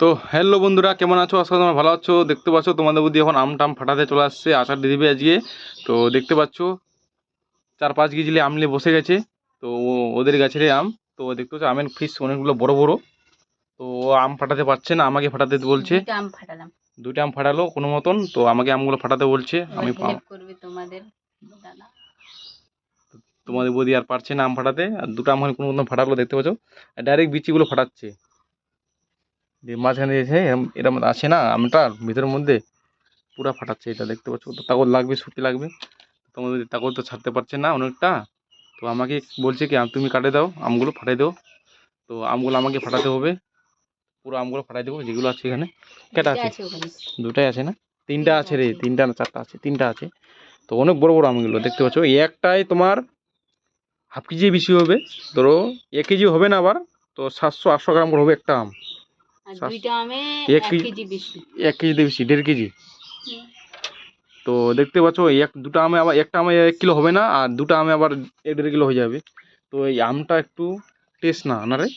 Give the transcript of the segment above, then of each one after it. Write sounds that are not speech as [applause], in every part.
তো হ্যালো বন্ধুরা কেমন আছো? আজকে তোমরা ভালো আছো। দেখতে পাচ্ছ তোমাদের বুদ্ধি এখন আম টাম ফাটাতে চলে আসছে আচার দিয়ে দিবে আজকে। তো দেখতে পাচ্ছ চার পাঁচ কেজি আম নিয়ে বসে গেছে। তো ওদের গাছের আম। তো দেখতে পাচ্ছ আমের ফিস অনেকগুলো বড় বড়। তো আম ফাটাতে পারছে না আমাকে ফাটাতে বলছে। আম ফাটালাম। দুইটা আম ফাটালো কোনো মতন। তো আমাকে আমগুলো ফাটাতে বলছে আমি তোমাদের তোমাদের বৌদি আর পারছে না আম ফাটাতে। আর দুটো আম কোনো মতন ফাটালো দেখতে পাচ্ছ। ডাইরেক্ট বিচিগুলো ফাটাচ্ছে। মাঝখানে এসে এরম আছে না আমটার ভিতরের মধ্যে পুরা ফাটাচ্ছে এটা দেখতে পাচ্ছ? তো তাগর লাগবে ছুটি লাগবে। তোমাদের তাগর তো ছাড়তে পারছে না অনেকটা। তো আমাকে বলছে কি আম তুমি কাটে দাও আমগুলো ফাটাই দাও। তো আমগুলো আমাকে ফাটাতে হবে। পুরো আমগুলো ফাটাই দেবো যেগুলো আছে এখানে। কেটা আছে? আছে দুটাই আছে না? তিনটা আছে রে তিনটা না চারটা আছে তিনটা আছে। তো অনেক বড় বড় আমগুলো দেখতে পাচ্ছ? এই একটাই তোমার হাফ কেজি বেশি হবে। ধরো এক কেজি হবে না আবার তো সাতশো আটশো গ্রাম করে হবে একটা আম। আর দুইটা আমে এক এক কেজি- কেজি বেশি। বেশি কেজি? তো দেখতে পাচ্ছ এক দুটো আমে আবার একটা আমে এক কিলো হবে না আর দুটো আমে আবার এক দেড় কিলো হয়ে যাবে। তো এই আমটা একটু টেস্ট না না রে?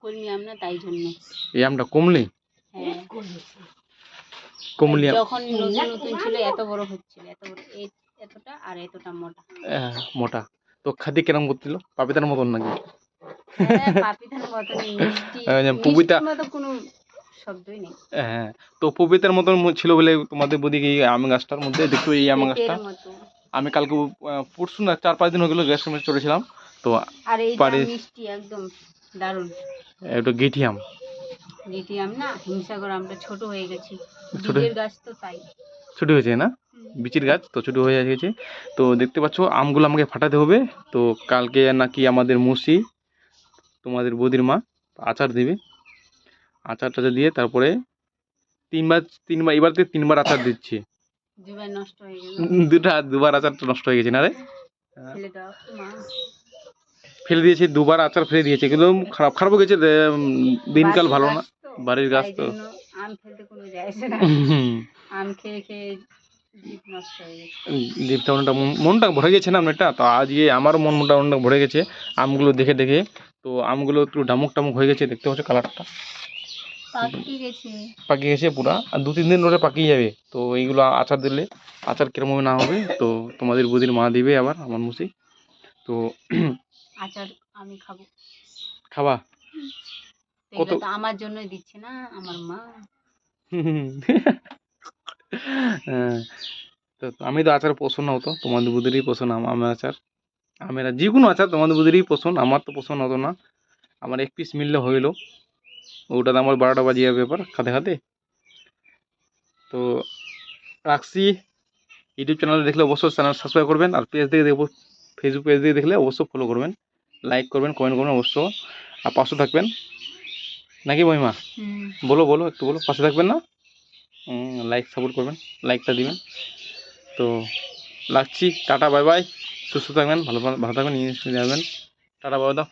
কলমি আম না তাই জন্য। এই আমটা কমলে? হ্যাঁ। কমলি আম যখন নতুন নতুন ছিল এত বড় হচ্ছিল এত বড় এতটা আর এতটা মোটা। মোটা। তো খাদি কেরম করছিল? পাপিতার মতন নাকি? হ্যাঁ, পাপিতার মতনই মিষ্টি এই যে পপিতা- মিষ্টির মতো কোনো শব্দই নেই। হ্যাঁ তো পবিতার মতন ছিল বলে তোমাদের বদি এই আম গাছটার মধ্যে দেখো এই আম গাছটা? আমি কালকে পরশু না চার পাঁচ দিন হয়ে গেলো গ্যাসের মধ্যে চলেছিলাম তো পারে- মিষ্টি একদম দারুণ। একটু গেঠি আম। না হিমসাগর আমটা ছোট হয়ে গেছে। ছোট- গাছ তো তাই। ছুটি হয়েছে না? বিচির গাছ তো ছুটি হয়ে গেছে। তো দেখতে পাচ্ছ আমগুলো আমাকে ফাটাতে হবে। তো কালকে নাকি আমাদের মুসি তোমাদের বৌদির মা আচার দেবে। আচার টাচার দিয়ে তারপরে তিনবার তিনবার এবার থেকে তিনবার আচার দিচ্ছে। দুটা দুবার আচারটা নষ্ট হয়ে গেছে না রে? ফেলে দিয়েছে দুবার আচার ফেলে দিয়েছে কিন্তু খারাপ খারাপ হয়ে গেছে দিনকাল ভালো না। বাড়ির গাছ তো। আম ফেলতে কোনো যায় না। আম খেয়ে খেয়ে জিভ নষ্ট গেছে। দীপটা মনটা ভরে গেছে না অনেকটা তো আজকে আমারও মন মোটা মনটা ভরে গেছে। আমগুলো দেখে দেখে তো আমগুলো একটু ডামুক টামুক হয়ে গেছে দেখতে পাচ্ছ কালারটা? পাকিয়ে গেছে। পুরা আর দু তিন দিন ধরে পাকিয়ে যাবে। তো এইগুলো আচার দিলে আচার কিরম হবে না হবে তো তোমাদের বুদির মা দিবে আবার আমার মুসি। তো [clears throat] আচার আমি খাব। খাবা? কত- আমার জন্যই দিচ্ছে না আমার মা। [laughs] হ্যাঁ, তো আমি তো আচার পছন্দ হতো তোমাদের বুদিরই পছন্দ আম আমের আচার। আমের যে কোনো আচার তোমাদের বুদিরই পছন্দ আমার তো পছন্দ হতো না। আমার এক পিস মিললে হইল। ওটাতে আমার বারোটা বাজিয়ে ব্যাপার খাতে খাতে তো রাখছি। ইউটিউব চ্যানেলে দেখলে অবশ্যই চ্যানেল সাবস্ক্রাইব করবেন আর পেজ থেকে দেখব ফেসবুক পেজ থেকে দেখলে অবশ্যই ফলো করবেন। লাইক করবেন কমেন্ট করবেন অবশ্য। আর পাশে থাকবেন। নাকি মহিমা? বলো বলো একটু বলো। পাশে থাকবেন না? লাইক সাপোর্ট করবেন লাইকটা দিবেন। তো রাখছি টাটা বাই বাই সুস্থ থাকবেন ভালো ভালো থাকবেন নিয়ে যাবেন। টাটা বাই দাও।